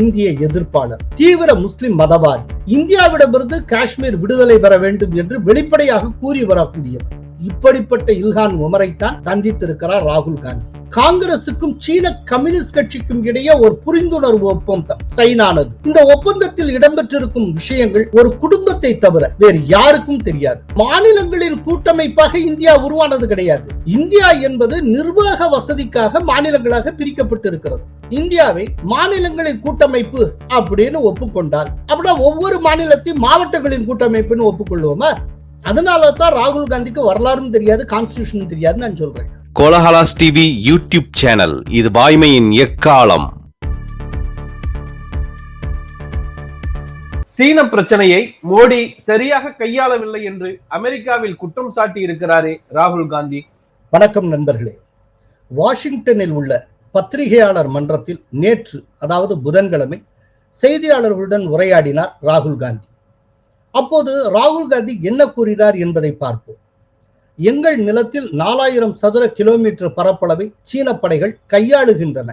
இந்திய எதிர்ப்பாளர் தீவிர முஸ்லிம் மதவாதி. இந்தியாவிடமிருந்து காஷ்மீர் விடுதலை பெற வேண்டும் என்று வெளிப்படையாக கூறி வரக்கூடியவர். இப்படிப்பட்ட இல்ஹான் உமரைத்தான் சந்தித்திருக்கிறார் ராகுல் காந்தி. காங்கிரசுக்கும் சீன கம்யூனிஸ்ட் கட்சிக்கும் இடையே ஒரு புரிந்துணர்வு ஒப்பந்தம் சைனானது. இந்த ஒப்பந்தத்தில் இடம்பெற்றிருக்கும் விஷயங்கள் ஒரு குடும்பத்தை தவிர வேறு யாருக்கும் தெரியாது. மாநிலங்களின் கூட்டமைப்பாக இந்தியா உருவானது கிடையாது. இந்தியா என்பது நிர்வாக வசதிக்காக மாநிலங்களாக பிரிக்கப்பட்டிருக்கிறது. இந்தியாவை மாநிலங்களின் கூட்டமைப்பு அப்படின்னு ஒப்புக்கொண்டால் அப்படின்னா ஒவ்வொரு மாநிலத்தையும் மாவட்டங்களின் கூட்டமைப்புன்னு ஒப்புக்கொள்வோமா? அதனால தான் ராகுல் காந்திக்கு வரலாறும் தெரியாது கான்ஸ்டியூஷனும் தெரியாதுன்னு நான் சொல்றேன். Kolahalas TV YouTube channel. இது வாய்மையின் எக்காலம். சீன பிரச்சனையை மோடி சரியாக கையாளவில்லை என்று அமெரிக்காவில் குற்றம் சாட்டி இருக்கிறாரே ராகுல் காந்தி. வணக்கம் நண்பர்களே. வாஷிங்டனில் உள்ள பத்திரிகையாளர் மன்றத்தில் நேற்று அதாவது புதன்கிழமை செய்தியாளர்களுடன் உரையாடினார் ராகுல் காந்தி. அப்போது ராகுல் காந்தி என்ன கூறினார் என்பதை பார்ப்போம். எங்கள் நிலத்தில் நாலாயிரம் சதுர கிலோமீட்டர் பரப்பளவை சீன படைகள் கையாளுகின்றன.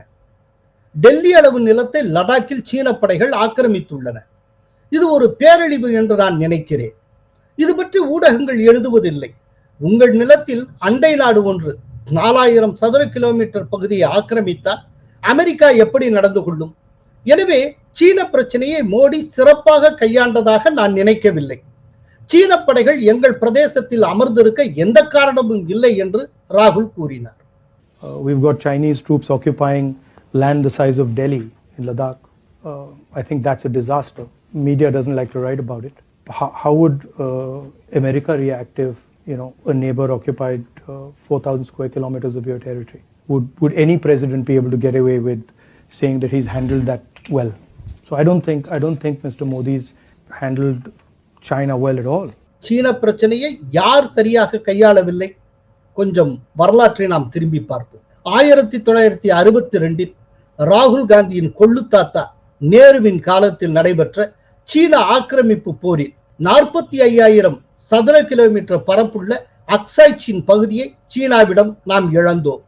டெல்லி அளவு நிலத்தை லடாக்கில் சீன படைகள் ஆக்கிரமித்துள்ளன. இது ஒரு பேரழிவு என்று நான் நினைக்கிறேன். இது பற்றி ஊடகங்கள் எழுதுவதில்லை. உங்கள் நிலத்தில் அண்டை நாடு ஒன்று நாலாயிரம் சதுர கிலோமீட்டர் பகுதியை ஆக்கிரமித்தால் அமெரிக்கா எப்படி நடந்து கொள்ளும்? எனவே சீன பிரச்சனையை மோடி சிறப்பாக கையாண்டதாக நான் நினைக்கவில்லை. சீன படைகள் எங்கள் பிரதேசத்தில் அமர்ந்திருக்க எந்த காரணமும் இல்லை என்று ராகுல் கூறினார் Uh, we've got Chinese troops occupying land the size of Delhi in Ladakh. Uh, I think that's a disaster. Media doesn't like to write about it. How, how would uh, America react if you know a neighbor occupied uh, 4,000 square kilometers of your territory? Would would any president be able to get away with saying that he's handled that well? So I don't think I don't think Mr. Modi's handled China well at all. சீன பிரச்சனையை யார் சரியாக கையாளவில்லை? கொஞ்சம் வரலாற்றை நாம் திரும்பி பார்ப்போம். ஆயிரத்தி தொள்ளாயிரத்தி அறுபத்தி ரெண்டில் ராகுல் காந்தியின் கொள்ளு தாத்தா நேருவின் காலத்தில் நடைபெற்ற சீன ஆக்கிரமிப்பு போரில் நாற்பத்தி ஐயாயிரம் சதுர கிலோமீட்டர் பரப்புள்ள அக்சாய்ச்சின் பகுதியை சீனாவிடம் நாம் இழந்தோம்.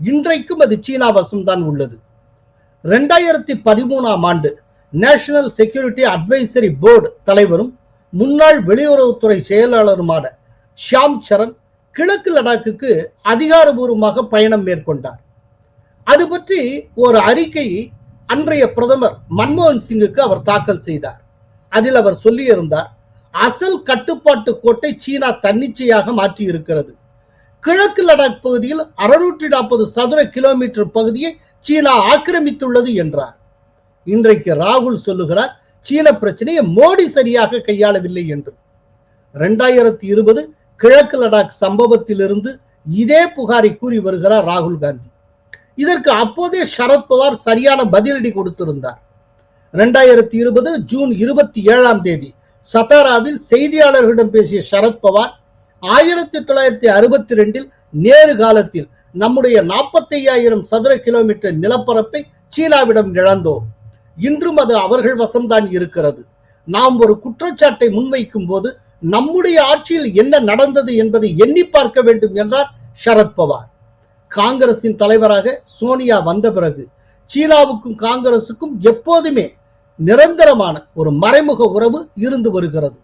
இன்றைக்கும் அது சீனா வசம்தான் உள்ளது. ரெண்டாயிரத்தி பதிமூணாம் ஆண்டு நேஷனல் செக்யூரிட்டி அட்வைசரி போர்டு தலைவரும் முன்னாள் வெளியுறவுத்துறை செயலாளருமான ஷியாம் சரண் கிழக்கு லடாக்குக்கு அதிகாரபூர்வமாக பயணம் மேற்கொண்டார். அது பற்றி ஒரு அறிக்கையை அன்றைய பிரதமர் மன்மோகன் சிங்குக்கு அவர் தாக்கல் செய்தார். அதில் அவர் சொல்லியிருந்தார் அசல் கட்டுப்பாட்டு கோட்டை சீனா தன்னிச்சையாக மாற்றி இருக்கிறது கிழக்கு லடாக் பகுதியில் அறுநூற்றி நாற்பது சதுர கிலோமீட்டர் பகுதியை சீனா ஆக்கிரமித்துள்ளது என்றார். இன்றைக்கு ராகுல் சொல்லுகிறார் சீன பிரச்சனையை மோடி சரியாக கையாளவில்லை என்று. ரெண்டாயிரத்தி இருபது கிழக்கு லடாக் சம்பவத்திலிருந்து இதே புகாரை கூறி வருகிறார் ராகுல் காந்தி. இதற்கு அப்போதே சரத்பவார் சரியான பதிலடி கொடுத்திருந்தார். ரெண்டாயிரத்தி இருபது ஜூன் இருபத்தி ஏழாம் தேதி சத்தாராவில் செய்தியாளர்களிடம் பேசிய சரத்பவார் ஆயிரத்தி தொள்ளாயிரத்தி அறுபத்தி ரெண்டில் நேரு காலத்தில் நம்முடைய நாற்பத்தி ஐயாயிரம் சதுர கிலோமீட்டர் நிலப்பரப்பை சீனாவிடம் இழந்தோம். இன்றும் அது அவர்கள் வசம்தான் இருக்கிறது. நாம் ஒரு குற்றச்சாட்டை முன்வைக்கும் போது நம்முடைய ஆட்சியில் என்ன நடந்தது என்பதை எண்ணி பார்க்க வேண்டும் என்றார் சரத்பவார் காங்கிரசின் தலைவராக சோனியா வந்த பிறகு சீனாவுக்கும் காங்கிரசுக்கும் எப்போதுமே நிரந்தரமான ஒரு மறைமுக உறவு இருந்து வருகிறது.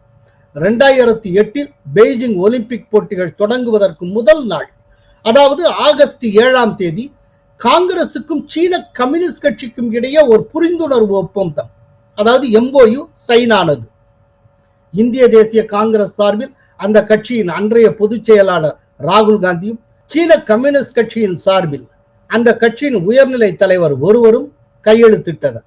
இரண்டாயிரத்தி எட்டில் பெய்ஜிங் ஒலிம்பிக் போட்டிகள் தொடங்குவதற்கு முதல் நாள் அதாவது ஆகஸ்ட் ஏழாம் தேதி காங்கிரசுக்கும் சீன கம்யூனிஸ்ட் கட்சிக்கும் இடையே ஒரு புரிந்துணர்வு ஒப்பந்தம். அதாவது எம்ஓயு சைன் ஆனது இந்திய தேசிய காங்கிரஸ் சார்பில் அந்த கட்சியின் அன்றைய பொதுச் செயலாளர் ராகுல் காந்தியும் சீன கம்யூனிஸ்ட் கட்சியின் சார்பில் அந்த கட்சியின் உயர்நிலை தலைவர் ஒருவரும் கையெழுத்திட்டனர்.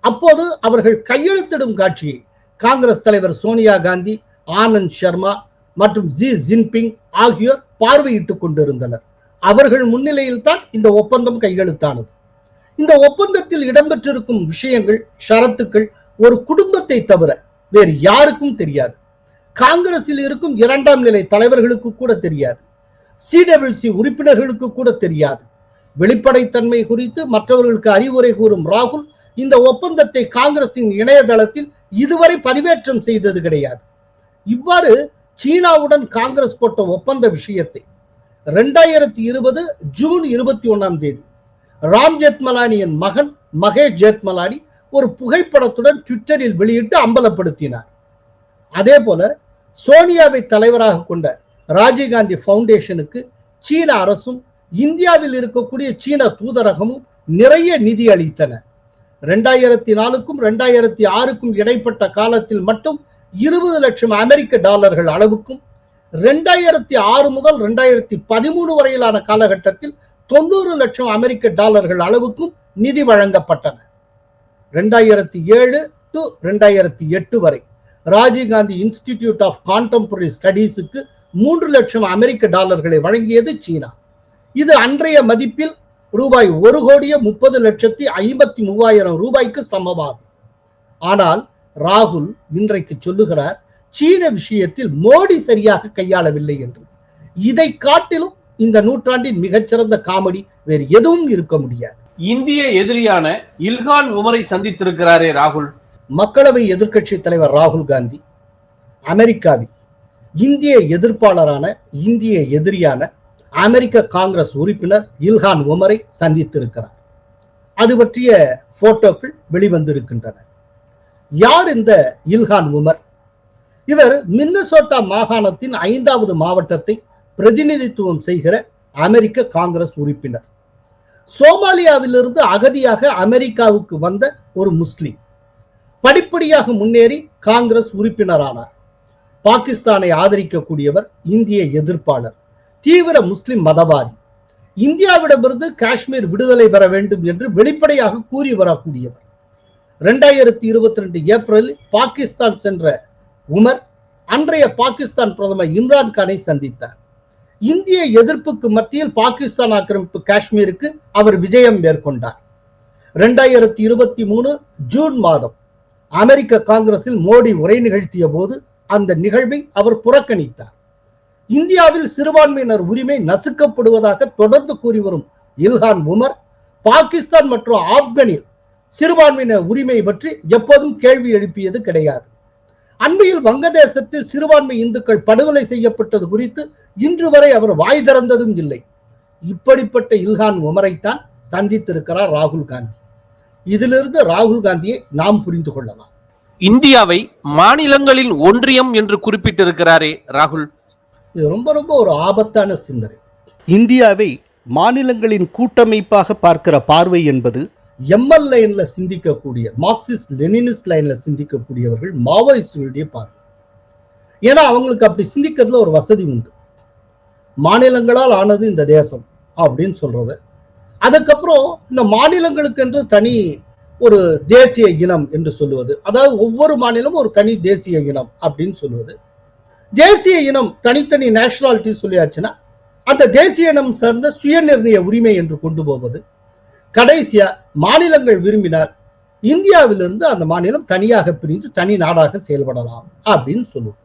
அப்போது அவர்கள் கையெழுத்திடும் காட்சியை காங்கிரஸ் தலைவர் சோனியா காந்தி ஆனந்த் சர்மா மற்றும் ஜி ஜின்பிங் ஆகியோர் பார்வையிட்டுக் கொண்டிருந்தனர். அவர்கள் முன்னிலையில் தான் இந்த ஒப்பந்தம் கையெழுத்தானது. இந்த ஒப்பந்தத்தில் இடம்பெற்றிருக்கும் விஷயங்கள் ஷரத்துக்கள் ஒரு குடும்பத்தை தவிர வேறு யாருக்கும் தெரியாது. காங்கிரஸில் இருக்கும் இரண்டாம் நிலை தலைவர்களுக்கு கூட தெரியாது. சிடபிள்சி உறுப்பினர்களுக்கு கூட தெரியாது. வெளிப்படைத்தன்மை குறித்து மற்றவர்களுக்கு அறிவுரை கூறும் ராகுல் இந்த ஒப்பந்தத்தை காங்கிரசின் இணையதளத்தில் இதுவரை பதிவேற்றம் செய்தது கிடையாது. இவ்வாறு சீனாவுடன் காங்கிரஸ் போட்ட ஒப்பந்த விஷயத்தை ரெண்டாயிரத்தி இருபது ஜூன் இருபத்தி ஒன்னாம் தேதி. ராம் ஜெத்மலானியின் மகன் மகேஷ் ஜெத்மலானி ஒரு புகைப்படத்துடன் ட்விட்டரில் வெளியிட்டு அம்பலப்படுத்தினார். அதே போல சோனியாவை தலைவராக கொண்ட ராஜீவ்காந்தி ஃபவுண்டேஷனுக்கு சீன அரசும் இந்தியாவில் இருக்கக்கூடிய சீன தூதரகமும் நிறைய நிதி அளித்தன. ரெண்டாயிரத்தி நாலுக்கும் ரெண்டாயிரத்தி ஆறுக்கும் இடைப்பட்ட காலத்தில் மட்டும் இருபது லட்சம் அமெரிக்க டாலர்கள் அளவுக்கும் ரெண்டாயிரத்தி ஆறு முதல் ரெண்டாயிரத்தி பதிமூணு வரையிலான காலகட்டத்தில் தொண்ணூறு லட்சம் அமெரிக்க டாலர்கள் அளவுக்கும் நிதி வழங்கப்பட்டன. ரெண்டாயிரத்தி ஏழு டு ரெண்டாயிரத்தி எட்டு வரை ராஜீவ்காந்தி இன்ஸ்டிடியூட் ஆஃப் கான்டெம்பரரி ஸ்டடீஸுக்கு மூன்று லட்சம் அமெரிக்க டாலர்களை வழங்கியது சீனா. இது அன்றைய மதிப்பில் ரூபாய் ஒரு கோடியே முப்பது லட்சத்தி ஐம்பத்தி மூவாயிரம் ரூபாய்க்கு சமமாகும். ஆனால் ராகுல் இன்றைக்கு சொல்லுகிறார் சீன விஷயத்தில் மோடி சரியாக கையாளவில்லை என்று. இதை காட்டிலும் இந்த நூற்றாண்டின் மிகச்சிறந்த காமெடி வேறு எதுவும் இருக்க முடியாது. இந்திய எதிரியான இல்கான் உமரை சந்தித்திருக்கிறாரே ராகுல். மக்களவை எதிர்க்கட்சி தலைவர் ராகுல் காந்தி அமெரிக்காவில் இந்திய எதிர்ப்பாளரான இந்திய எதிரியான அமெரிக்க காங்கிரஸ் உறுப்பினர் இல்ஹான் உமரை சந்தித்திருக்கிறார். அது பற்றிய போட்டோக்கள் வெளிவந்திருக்கின்றன. யார் இந்த இல்ஹான் உமர்? இவர் மின்னசோட்டா மாகாணத்தின் ஐந்தாவது மாவட்டத்தை பிரதிநிதித்துவம் செய்கிற அமெரிக்க காங்கிரஸ் உறுப்பினர். சோமாலியாவிலிருந்து அகதியாக அமெரிக்காவுக்கு வந்த ஒரு முஸ்லிம். படிப்படியாக முன்னேறி காங்கிரஸ் உறுப்பினரானார். பாகிஸ்தானை ஆதரிக்கக்கூடியவர் இந்திய எதிர்ப்பாளர் தீவிர முஸ்லிம் மதவாதி. இந்தியாவிடமிருந்து காஷ்மீர் விடுதலை பெற வேண்டும் என்று வெளிப்படையாக கூறி வரக்கூடியவர். இரண்டாயிரத்தி இருபத்தி ரெண்டு ஏப்ரலில் பாகிஸ்தான் சென்ற உமர் அன்றைய பாகிஸ்தான் பிரதமர் இம்ரான்கானை சந்தித்தார். இந்திய எதிர்ப்புக்கு மத்தியில் பாகிஸ்தான் ஆக்கிரமிப்பு காஷ்மீருக்கு அவர் விஜயம் மேற்கொண்டார். இரண்டாயிரத்தி இருபத்தி மூணு ஜூன் மாதம் அமெரிக்க காங்கிரஸில் மோடி உரை நிகழ்த்திய போது அந்த நிகழ்வை அவர் புறக்கணித்தார். இந்தியாவில் சிறுபான்மையினர் உரிமை நசுக்கப்படுவதாக தொடர்ந்து கூறி வரும் இல்ஹான் உமர் பாகிஸ்தான் மற்றும் ஆப்கனில் சிறுபான்மையினர் உரிமை பற்றி எப்போதும் கேள்வி எழுப்பியது கிடையாது. அண்மையில் வங்கதேசத்தில் சிறுபான்மை இந்துக்கள் படுகொலை செய்யப்பட்டது குறித்து இன்று வரை அவர் வாய் திறந்ததும் இல்லை. இப்படிப்பட்ட இல்ஹான் உமரைத்தான் சந்தித்திருக்கிறார் ராகுல் காந்தி. இதிலிருந்து ராகுல் காந்தியை நாம் புரிந்து கொள்ளலாம். இந்தியாவை மாநிலங்களின் ஒன்றியம் என்று குறிப்பிட்டிருக்கிறாரே ராகுல். இது ரொம்ப ரொம்ப ஒரு ஆபத்தான சிந்தனை. இந்தியாவை மாநிலங்களின் கூட்டமைப்பாக பார்க்கிற பார்வை என்பது எம்எல் லைன்ல சிந்திக்கக்கூடிய மார்க்சிஸ்ட் லெனினிஸ்ட் லைன்ல சிந்திக்கக்கூடியவர்கள் மாவோயிஸ்டுகளுடைய பார்வை. ஏன்னா அவங்களுக்கு அப்படி சிந்திக்கிறதுல ஒரு வசதி உண்டு. மாநிலங்களால் ஆனது இந்த தேசம் அப்படின்னு சொல்றது. அதுக்கப்புறம் இந்த மாநிலங்களுக்கு என்று தனி ஒரு தேசிய இனம் என்று சொல்லுவது அதாவது ஒவ்வொரு மாநிலமும் ஒரு தனி தேசிய இனம் அப்படின்னு சொல்லுவது. தேசிய இனம் தனித்தனி நேஷனாலிட்டி சொல்லியாச்சுன்னா அந்த தேசிய இனம் சார்ந்த சுயநிர்ணய உரிமை என்று கொண்டு போவது கடைசியா மாநிலங்கள் விரும்பினால் இந்தியாவிலிருந்து அந்த மாநிலம் தனியாக பிரிந்து தனி நாடாக செயல்படலாம் அப்படின்னு சொல்லுவோம்.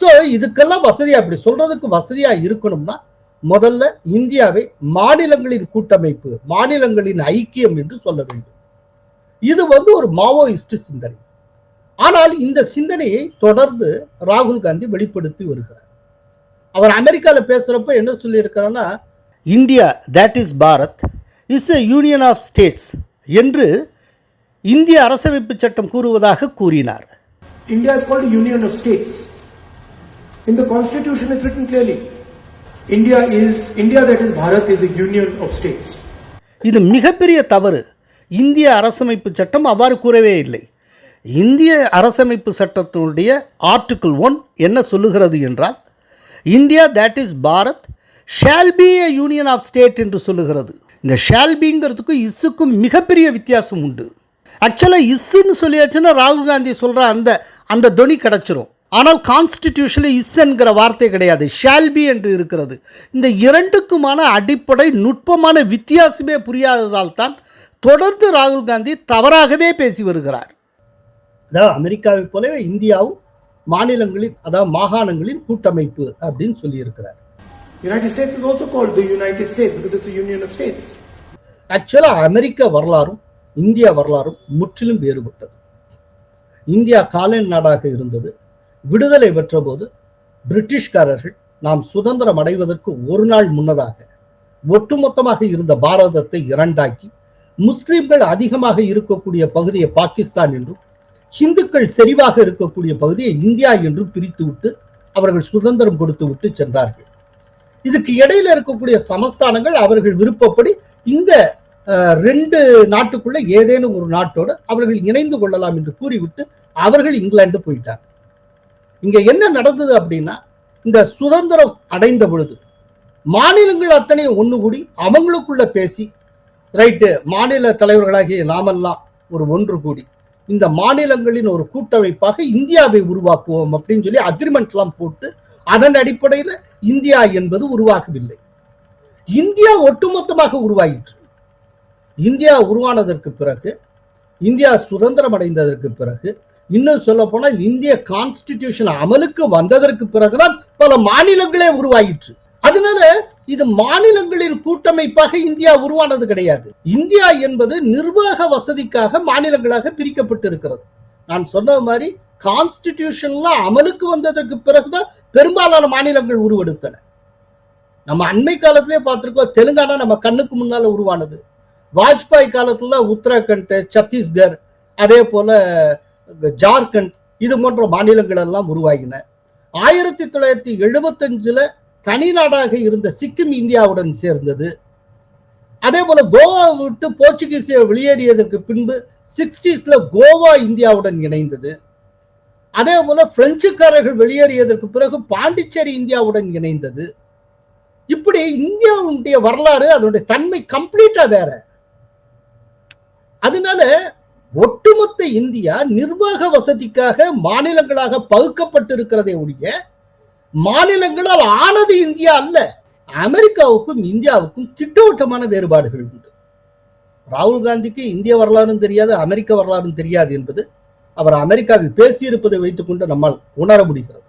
சோ இதுக்கெல்லாம் வசதியா அப்படி சொல்றதுக்கு வசதியா இருக்கணும்னா முதல்ல இந்தியாவை மாநிலங்களின் கூட்டமைப்பு மாநிலங்களின் ஐக்கியம் என்று சொல்ல வேண்டும். இது வந்து ஒரு மாவோயிஸ்ட் சிந்தனை. ஆனால் இந்த சிந்தனையை தொடர்ந்து ராகுல் காந்தி வெளிப்படுத்தி வருகிறார். அவர் அமெரிக்காவில் பேசுறப்ப என்ன சொல்லியிருக்கிறான்னா India that is Bharat. Is a union of states என்று இந்திய அரசமைப்பு சட்டம் கூறுவதாக கூறினார் India is called a union of states. In the constitution it's written clearly. India is, India that is Bharat is a union of states. இது மிகப்பெரிய தவறு இந்திய அரசமைப்பு சட்டம் அவ்வாறு கூறவே இல்லை இந்திய அரசமைப்பு சட்டத்தினுடைய ஆர்டிகிள் ஒன் என்ன சொல்லுகிறது என்றால் India that is Bharat shall be a union of state என்று சொல்லுகிறது இந்த ஷால்பிங்கிறதுக்கும் இஸ்ஸுக்கும் மிகப்பெரிய வித்தியாசம் உண்டு. ஆக்சுவலாக இஸ்ஸுன்னு சொல்லியாச்சுன்னா ராகுல் காந்தி சொல்கிற அந்த அந்த தொனி கிடச்சிரும். ஆனால் கான்ஸ்டிடியூஷனில் இஸ் என்கிற வார்த்தை கிடையாது. ஷால்பி என்று இருக்கிறது. இந்த இரண்டுக்குமான அடிப்படை நுட்பமான வித்தியாசமே புரியாததால் தான் தொடர்ந்து ராகுல் காந்தி தவறாகவே பேசி வருகிறார். அதாவது அமெரிக்காவை போலவே இந்தியாவும் மாநிலங்களின் அதாவது மாகாணங்களின் கூட்டமைப்பு அப்படின்னு சொல்லியிருக்கிறார். United States is also called the United States because it's it's a union of ஆக்சுவலா அமெரிக்க வரலாறும் இந்திய வரலாறும் முற்றிலும் வேறுபட்டது. இந்தியா காலன் நாடாக இருந்தது. விடுதலை பெற்ற போது பிரிட்டிஷ்காரர்கள் நாம் சுதந்திரம் அடைவதற்கு ஒரு நாள் முன்னதாக ஒட்டுமொத்தமாக இருந்த பாரதத்தை இரண்டாக்கி முஸ்லிம்கள் அதிகமாக இருக்கக்கூடிய பகுதியை பாகிஸ்தான் என்றும் ஹிந்துக்கள் செறிவாக இருக்கக்கூடிய பகுதியை இந்தியா என்றும் பிரித்து விட்டு அவர்கள் சுதந்திரம் கொடுத்து விட்டு சென்றார்கள். இதுக்கு இடையில இருக்கக்கூடிய சமஸ்தானங்கள் அவர்கள் விருப்பப்படி இந்த ரெண்டு நாட்டுக்குள்ள ஏதேனும் ஒரு நாட்டோடு அவர்கள் இணைந்து கொள்ளலாம் என்று கூறிவிட்டு அவர்கள் இங்கிலாந்து போயிட்டார் இங்க என்ன நடந்தது அப்படின்னா இந்த சுதந்திரம் அடைந்த பொழுது மாநிலங்கள் அத்தனை ஒன்று கூடி அவங்களுக்குள்ள பேசி ரைட்டு மாநில தலைவர்களாகிய நாமெல்லாம் ஒரு ஒன்று கூடி இந்த மாநிலங்களின் ஒரு கூட்டமைப்பாக இந்தியாவை உருவாக்குவோம் அப்படின்னு சொல்லி அக்ரிமெண்ட் எல்லாம் போட்டு அதன் அடிப்படையில் இந்தியா என்பது உருவாகவில்லை. இந்தியா ஒட்டுமொத்தமாக உருவாயிற்று. இந்தியா உருவானதற்கு பிறகு இந்தியா சுதந்திரம் அடைந்ததற்கு பிறகு இன்னும் சொல்ல போனால் இந்திய கான்ஸ்டிடியூஷன் அமலுக்கு வந்ததற்கு பிறகுதான் பல மாநிலங்களே உருவாயிற்று. அதனால இது மாநிலங்களின் கூட்டமைப்பாக இந்தியா உருவானது கிடையாது. இந்தியா என்பது நிர்வாக வசதிக்காக மாநிலங்களாக பிரிக்கப்பட்டிருக்கிறது. நான் சொன்ன மாதிரி கான்ஸ்டிடியூஷன்ல அமலுக்கு வந்ததற்கு பிறகுதான் பெரும்பாலான மாநிலங்கள் உருவெடுத்தன. நம்ம அண்மை காலத்திலே பார்த்திருக்கோம் தெலுங்கானா நம்ம கண்ணுக்கு முன்னால உருவானது. வாஜ்பாய் காலத்துல உத்தராகண்ட் சத்தீஸ்கர் அதே போல ஜார்க்கண்ட் இது போன்ற மாநிலங்கள் எல்லாம் உருவாகின. ஆயிரத்தி தொள்ளாயிரத்தி எழுபத்தஞ்சுல தனி நாடாக இருந்த சிக்கிம் இந்தியாவுடன் சேர்ந்தது. அதே போல கோவா விட்டு போர்ச்சுகீசிய வெளியேறியதற்கு பின்பு சிக்ஸ்டீஸ்ல கோவா இந்தியாவுடன் இணைந்தது. அதே போல பிரெஞ்சுக்காரர்கள் வெளியேறியதற்கு பிறகு பாண்டிச்சேரி இந்தியாவுடன் இணைந்தது. இப்படி இந்தியாவுடைய வரலாறு அதனுடைய தன்மை கம்ப்ளீட்டா வேற. அதனால ஒட்டுமொத்த இந்தியா நிர்வாக வசதிக்காக மாநிலங்களாக பகுக்கப்பட்டிருக்கிறதே ஒழிய மாநிலங்களால் ஆனது இந்தியா அல்ல அமெரிக்காவுக்கும் இந்தியாவுக்கும் திட்டவட்டமான வேறுபாடுகள் உண்டு. ராகுல் காந்திக்கு இந்திய வரலாறும் தெரியாது அமெரிக்க வரலாறும் தெரியாது என்பது அவர் அமெரிக்காவில் பேசியிருப்பதை வைத்துக்கொண்டு நம்மால் உணர முடிகிறது.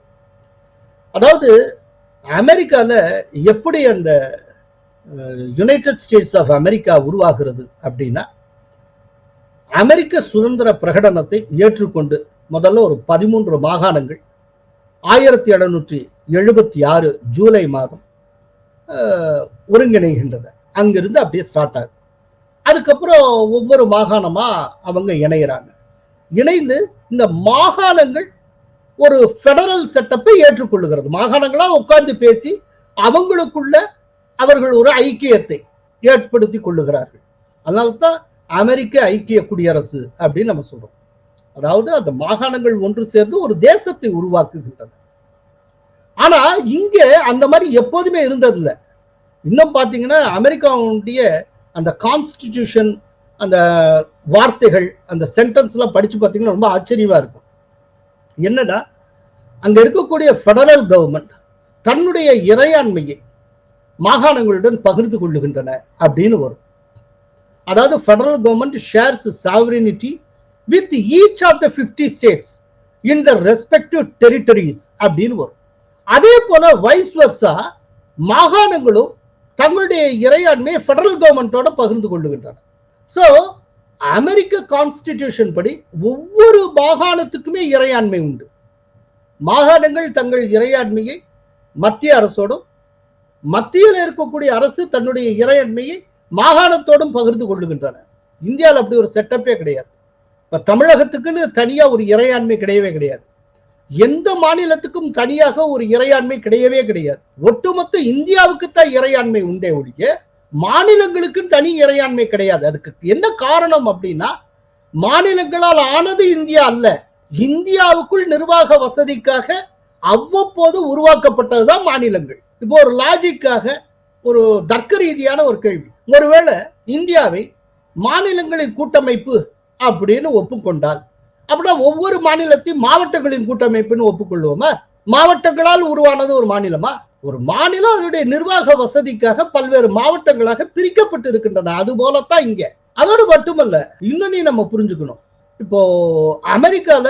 அதாவது அமெரிக்கால எப்படி அந்த யுனைடெட் ஸ்டேட்ஸ் ஆஃப் அமெரிக்கா உருவாகிறது அப்படின்னா அமெரிக்க சுதந்திர பிரகடனத்தை ஏற்றுக்கொண்டு முதல்ல ஒரு பதிமூன்று மாகாணங்கள் ஆயிரத்தி எழுநூற்றி எழுபத்தி ஆறு ஜூலை மாதம் ஒருங்கிணைகின்றன. அங்கிருந்து அப்படியே ஸ்டார்ட் ஆகுது. அதுக்கப்புறம் ஒவ்வொரு மாகாணமா அவங்க இணைகிறாங்க இணைந்து இந்த மாகாணங்கள் ஒரு ஃபெடரல் செட்டப்பை ஏற்றுக்கொள்ளுகிறது. மாகாணங்களா உட்கார்ந்து பேசி அவங்களுக்குள்ள அவர்கள் ஒரு ஐக்கியத்தை ஏற்படுத்தி கொள்ளுகிறார்கள். அதனால்தான் அமெரிக்க ஐக்கிய குடியரசு அப்படின்னு நம்ம சொல்றோம். அதாவது அந்த மாகாணங்கள் ஒன்று சேர்ந்து ஒரு தேசத்தை உருவாக்குகின்றன. ஆனா இங்க அந்த மாதிரி எப்போதுமே இருந்ததில்லை. இன்னும் பாத்தீங்கன்னா அமெரிக்காவுடைய அந்த கான்ஸ்டிடியூஷன் அந்த வார்த்தைகள் அந்த சென்டென்ஸ்லாம் எல்லாம் படிச்சு பார்த்தீங்கன்னா ரொம்ப ஆச்சரியமா இருக்கும். என்னன்னா அங்க இருக்கக்கூடிய ஃபெடரல் கவர்மெண்ட் தன்னுடைய இறையாண்மையை மாகாணங்களுடன் பகிர்ந்து கொள்ளுகின்றன அப்படின்னு வரும். அதாவது federal government shares sovereignty with each of the fifty states in the respective territories அப்படின்னு வரும். அதே போல வைஸ் வர்சா மாகாணங்களும் தங்களுடைய இறையாண்மையை ஃபெடரல் கவர்மெண்டோட பகிர்ந்து கொள்ளுகின்றன. ஸோ அமெரிக்க கான்ஸ்டிடியூஷன் படி ஒவ்வொரு மாகாணத்துக்குமே இறையாண்மை உண்டு. மாகாணங்கள் தங்கள் இறையாண்மையை மத்திய அரசோடும் மத்தியில் இருக்கக்கூடிய அரசு தன்னுடைய இறையாண்மையை மாகாணத்தோடும் பகிர்ந்து கொள்ளுகின்றன. இந்தியாவில் அப்படி ஒரு செட்டப்பே கிடையாது. இப்ப தமிழகத்துக்குன்னு தனியா ஒரு இறையாண்மை கிடையவே கிடையாது. எந்த மாநிலத்துக்கும் தனியாக ஒரு இறையாண்மை கிடையவே கிடையாது. ஒட்டுமொத்த இந்தியாவுக்கு தான் இறையாண்மை உண்டே ஒழிய மாநிலங்களுக்கு தனி இறையாண்மை கிடையாது. அதுக்கு என்ன காரணம் அப்படின்னா மாநிலங்களால் ஆனது இந்தியா அல்ல. இந்தியாவுக்குள் நிர்வாக வசதிக்காக அவ்வப்போது உருவாக்கப்பட்டதுதான் மாநிலங்கள். இப்போ ஒரு லாஜிக்காக ஒரு தர்க்க ரீதியான ஒரு கேள்வி. ஒருவேளை இந்தியாவை மாநிலங்களின் கூட்டமைப்பு அப்படின்னு ஒப்புக்கொண்டால் அப்படின்னா ஒவ்வொரு மாநிலத்தையும் மாவட்டங்களின் கூட்டமைப்புன்னு ஒப்புக்கொள்வோமா? மாவட்டங்களால் உருவானது ஒரு மாநிலமா? ஒரு மாநிலம் அதனுடைய நிர்வாக வசதிக்காக பல்வேறு மாவட்டங்களாக பிரிக்கப்பட்டு இருக்கின்றன அது போலத்தான் இங்க. அதோடு மட்டுமல்ல இன்னும் நம்ம புரிஞ்சுக்கணும். இப்போ அமெரிக்கால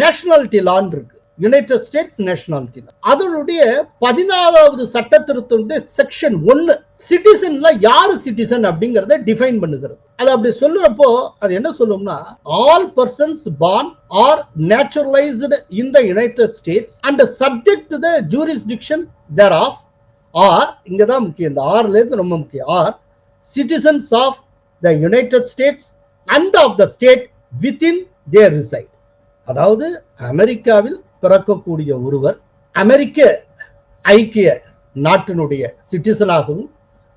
நேஷனாலிட்டி லான் இருக்கு. யுனைடெட் ஸ்டேட்ஸ் நேஷனாலிட்டி அதனுடைய பதினாலாவது சட்ட திருத்தம் செக்ஷன் ஒன்னு சிட்டிசன்ல யாரு சிட்டிசன் அப்படிங்கறத டிஃபைன் பண்ணுகிறது. அது அப்படி சொல்லுறப்போ அது என்ன சொல்லும்னா all persons born or naturalized in the United States and subject to the jurisdiction thereof are இங்கே தான் முக்கியம் இந்த ஆர்லேருந்து ரொம்ப முக்கியம். Are citizens of the United States and of the state within their reside அதாவது அமெரிக்காவில் பிறக்கக்கூடிய ஒருவர் அமெரிக்க ஐக்கிய நாட்டினுடைய சிட்டிசனாகவும்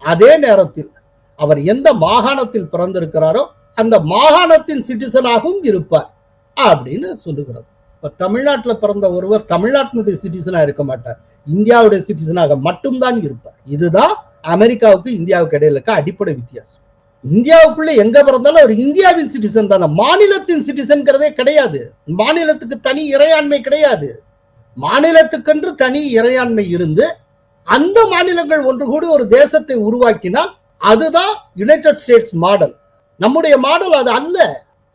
அதே நேரத்தில் அவர் எந்த மாகாணத்தில் பிறந்திருக்கிறாரோ அந்த மாகாணத்தின் சிட்டிசனாகவும் இருப்பார். அப்படின்னு சொல்லுகிறது. இப்போ தமிழ்நாட்டில் பிறந்த ஒருவர் தமிழ்நாட்டினுடைய சிட்டிசனாக இருக்க மாட்டார். இந்தியாவுடைய சிட்டிசனாக மட்டும்தான் இருப்பார். இதுதான் அமெரிக்காவுக்கு இந்தியாவுக்கு இடையில இருக்க அடிப்படை வித்தியாசம். இந்தியாவுக்குள்ள எங்க பிறந்தாலும் அவர் இந்தியாவின் சிட்டிசன் தானே. மாநிலத்தின் சிட்டிசன்கிறதே கிடையாது. மாநிலத்துக்கு தனி இறையாண்மை கிடையாது. மாநிலத்துக்கென்று தனி இறையாண்மை இருந்து அந்த மாநிலங்கள் ஒன்று கூடி ஒரு தேசத்தை உருவாக்கினால் அதுதான் யுனைடெட் ஸ்டேட்ஸ் மாடல் நம்முடைய மாடல் அது அல்ல.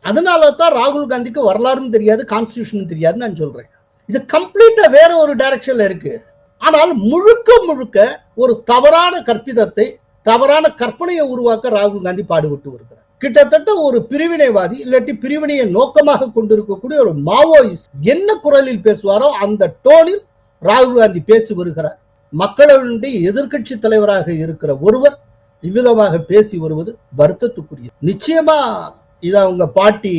அதனால தான் ராகுல் காந்திக்கு வரலாறும் தெரியாது கான்ஸ்டியூஷனும் தெரியாதுன்னு நான் சொல்றேன். இது கம்ப்ளீட்டா வேற ஒரு டைரக்ஷன்ல இருக்கு. ஆனால் முழுக்க முழுக்க ஒரு தவறான கற்பிதத்தை தவறான கற்பனையை உருவாக்க ராகுல் காந்தி பாடுபட்டு வருகிறார். கிட்டத்தட்ட ஒரு பிரிவினைவாதி இல்லாட்டி பிரிவினையை நோக்கமாக கொண்டிருக்கக்கூடிய ஒரு மாவோயிஸ்ட் என்ன குரலில் பேசுவாரோ அந்த டோனில் ராகுல் காந்தி பேசி வருகிறார். மக்களவையினுடைய எதிர்கட்சி தலைவராக இருக்கிற ஒருவர் இவ்விதமாக பேசி வருவது வருத்தத்துக்குரிய நிச்சயமா இது அவங்க பாட்டி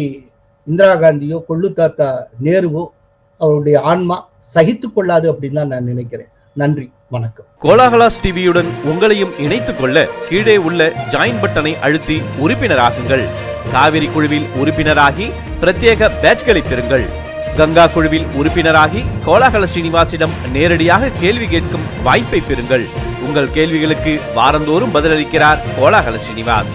இந்திரா காந்தியோ கொள்ளு தாத்தா நேருவோ அவருடைய ஆன்மா சகித்து கொள்ளாது அப்படின்னு தான் நான் நினைக்கிறேன். நன்றி வணக்கம். கோலாகலாஸ் டிவியுடன் உங்களையும் இணைத்துக் கொள்ள கீழே உள்ள ஜாயின் பட்டனை அழுத்தி உறுப்பினராகுங்கள். காவிரி குழுவில் உறுப்பினராகி பிரத்யேக பேட்ச்களை பெறுங்கள். கங்கா குழுவில் உறுப்பினராகி கோலாகல ஸ்ரீனிவாசிடம் நேரடியாக கேள்வி கேட்கும் வாய்ப்பை பெறுங்கள். உங்கள் கேள்விகளுக்கு வாரந்தோறும் பதிலளிக்கிறார் Kolahala Srinivas